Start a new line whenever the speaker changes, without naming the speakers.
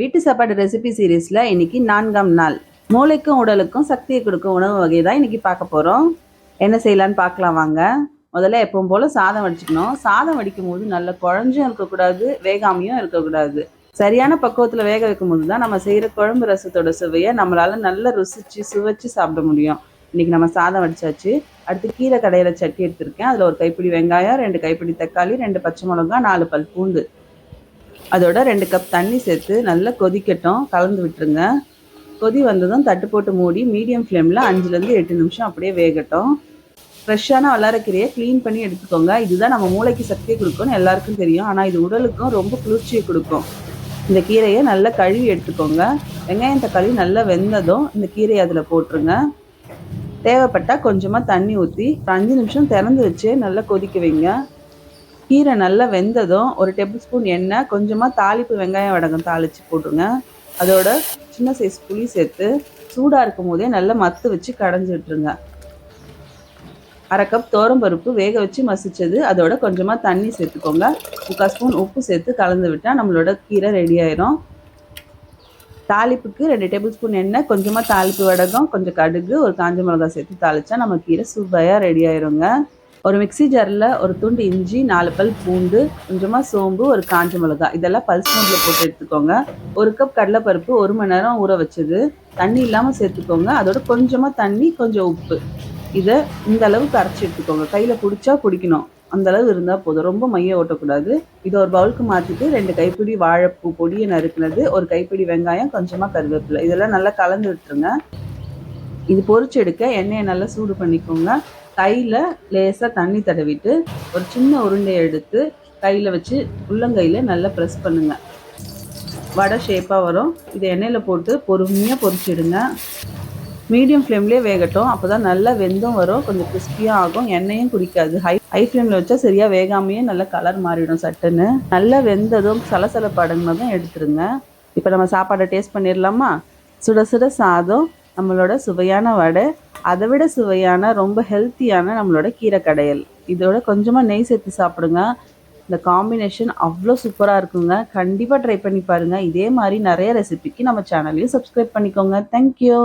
வீட்டு சாப்பாடு ரெசிபி சீரீஸில் இன்னைக்கு நான்காம் நாள். மூளைக்கும் உடலுக்கும் சக்தியை கொடுக்கும் உணவு வகை தான் இன்னைக்கு பார்க்க போகிறோம் என்ன செய்யலான்னு பார்க்கலாம் வாங்க. முதல்ல எப்பவும் போல் சாதம் வடிச்சுக்கணும். சாதம் வடிக்கும் போது நல்ல குழஞ்சும் இருக்கக்கூடாது வேகாமையும் இருக்கக்கூடாது. சரியான பக்குவத்தில் வேக வைக்கும் போது தான் நம்ம செய்கிற குழம்பு ரசத்தோட சுவையை நம்மளால் நல்லா ருசிச்சு சுவைச்சு சாப்பிட முடியும். இன்னைக்கு நம்ம சாதம் வடிச்சாச்சு. அடுத்து கீரை கடையில் சட்டி எடுத்திருக்கேன். அதில் ஒரு கைப்பிடி வெங்காயம் ரெண்டு கைப்பிடி தக்காளி ரெண்டு பச்சை மிளகா நாலு பல் பூண்டு. அதோட ரெண்டு கப் தண்ணி சேர்த்து நல்லா கொதிக்கட்டும் கலந்து விட்டுருங்க. கொதி வந்ததும் தட்டு போட்டு மூடி மீடியம் ஃப்ளேமில் அஞ்சுலேருந்து எட்டு நிமிஷம் அப்படியே வேகட்டும். ஃப்ரெஷ்ஷான வளரக்கீரையை க்ளீன் பண்ணி எடுத்துக்கோங்க. இதுதான் நம்ம மூளைக்கு சக்தியை கொடுக்கும்னு எல்லாருக்கும் தெரியும். ஆனால் இது உடலுக்கும் ரொம்ப குளிர்ச்சியை கொடுக்கும். இந்த கீரையை நல்லா கழுவி எடுத்துக்கோங்க. வெங்காயம் தக்காளி நல்லா வெந்ததும் இந்த கீரையை அதில் போட்டுருங்க. தேவைப்பட்டால் கொஞ்சமாக தண்ணி ஊற்றி அஞ்சு நிமிஷம் திறந்து வச்சு நல்லா கொதிக்க வைங்க. கீரை நல்லா வெந்ததும் ஒரு டேபிள் ஸ்பூன் எண்ணெய் கொஞ்சமாக தாளிப்பு வெங்காயம் வடகம் தாளித்து போட்டுருங்க. அதோட சின்ன சைஸ் புளி சேர்த்து சூடாக இருக்கும் போதே நல்லா மத்து வச்சு கடைஞ்சி விட்டுருங்க. அரை கப் பருப்பு வேக வச்சு மசிச்சது. அதோட கொஞ்சமாக தண்ணி சேர்த்துக்கோங்க. முக்கால் ஸ்பூன் உப்பு சேர்த்து கலந்து விட்டால் நம்மளோட கீரை ரெடி ஆயிரும். தாளிப்புக்கு ரெண்டு டேபிள் ஸ்பூன் எண்ணெய் கொஞ்சமாக தாளிப்பு வடகம் கொஞ்சம் கடுகு ஒரு காஞ்ச மிளகாய் சேர்த்து தாளித்தா நம்ம கீரை சூப்பராக ரெடி ஆயிருங்க. ஒரு மிக்சி ஜாரில் ஒரு துண்டு இஞ்சி நாலு பல் பூண்டு கொஞ்சமாக சோம்பு ஒரு காஞ்ச மிளகா இதெல்லாம் பல்ஸ் மோட்டில் போட்டு எடுத்துக்கோங்க. ஒரு கப் கடலைப்பருப்பு ஒரு மணி நேரம் ஊற வச்சது. தண்ணி இல்லாமல் சேர்த்துக்கோங்க. அதோட கொஞ்சமாக தண்ணி கொஞ்சம் உப்பு. இதை இந்த அளவுக்கு அரைச்சி எடுத்துக்கோங்க. கையில் பிடிச்சா பிடிக்கணும். அந்த அளவு இருந்தால் போதும். ரொம்ப மைய ஓட்டக்கூடாது. இதை ஒரு பவுலுக்கு மாற்றிட்டு ரெண்டு கைப்பிடி வாழைப்பூ பொடியை நறுக்குனது ஒரு கைப்பிடி வெங்காயம் கொஞ்சமாக கருவேப்பிலை. இதெல்லாம் நல்லா கலந்து விட்டுருங்க இது பொறிச்சு எடுக்க எண்ணெயை நல்லா சூடு பண்ணிக்கோங்க. கையில் லேசாக தண்ணி தடவிட்டு ஒரு சின்ன உருண்டையை எடுத்து கையில் வச்சு உள்ளங்கையில் நல்லா ப்ரெஸ் பண்ணுங்கள் வடை ஷேப்பாக வரும். இதை எண்ணெயில் போட்டு பொறுமையாக பொறிச்சிடுங்க. மீடியம் ஃப்ளேம்லேயே வேகட்டும். அப்போ தான் நல்லா வெந்தும் வரும். கொஞ்சம் கிறிஸ்பியாக ஆகும். எண்ணெயும் குடிக்காது. ஹை ஹை ஃப்ளேமில் வச்சா சரியாக வேகாமையே நல்லா கலர் மாறிடும் சட்டுன்னு. நல்லா வெந்ததும் சலசலப்பு அடங்கினதும் எடுத்துருங்க. இப்போ நம்ம சாப்பாடை டேஸ்ட் பண்ணிடலாமா சுட சுட சாதம். நம்மளோட சுவையான வடை அதை விட சுவையான ரொம்ப ஹெல்த்தியான நம்மளோட கீரை கடையல் இதோட கொஞ்சமாக நெய் சேர்த்து சாப்பிடுங்க. இந்த காம்பினேஷன் அவ்வளோ சூப்பராக இருக்குங்க. கண்டிப்பாக ட்ரை பண்ணி பாருங்கள் இதே மாதிரி நிறைய ரெசிபிக்கு நம்ம சேனல்லையும் சப்ஸ்கிரைப் பண்ணிக்கோங்க. தேங்க்யூ